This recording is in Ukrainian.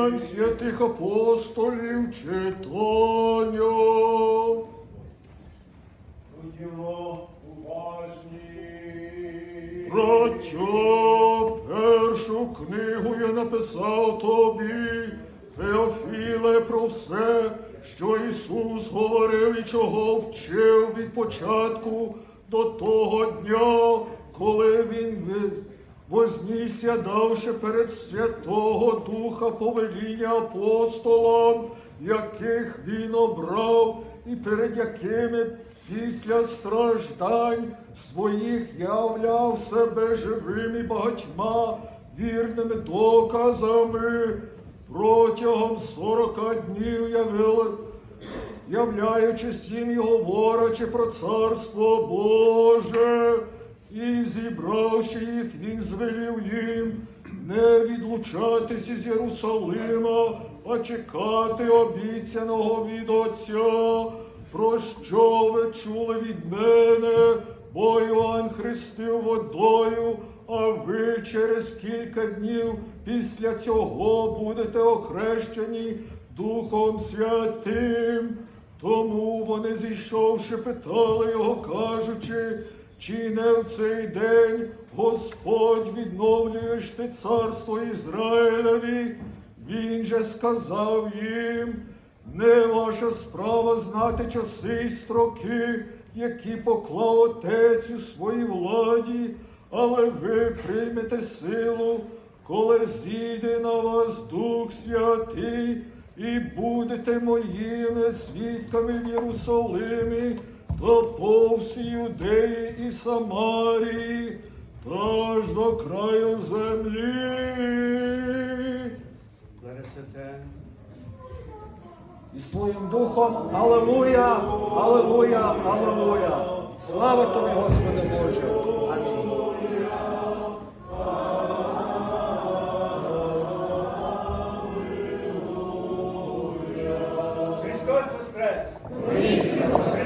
діянь святих апостолів читання. Будьмо уважні. Братя, першу книгу я написав тобі, Теофіле, про все, що Ісус говорив і чого вчив від початку до того дня, коли Він ви- вознісся, давши перед Святого Духа повеління апостолам, яких Він обрав, і перед якими після страждань своїх являв себе живими багатьма вірними доказами. Протягом сорока днів явили, являючись їм і говорячи про царство Боже, і зібравши їх, він звелів їм не відлучатися з Єрусалима, а чекати обіцяного від Отця, про що ви чули від мене, бо Іоанн хрестив водою, а ви через кілька днів після цього будете охрещені Духом Святим. Тому вони, зійшовши, питали його, кажучи, чи не в цей день Господь відновлюєш ти царство Ізраїлеві? Він же сказав їм, не ваша справа знати часи й строки, які поклав Отець у своїй владі, але ви приймете силу, коли зійде на вас Дух Святий, і будете моїми свідками в Єрусалимі та повз Юдеї і Самарії, та аж до краю землі. Бересете. І своїм духом Алелуя, Алелуя, Алелуя. Слава тобі, Господи Боже. Христос Воскрес! Христос!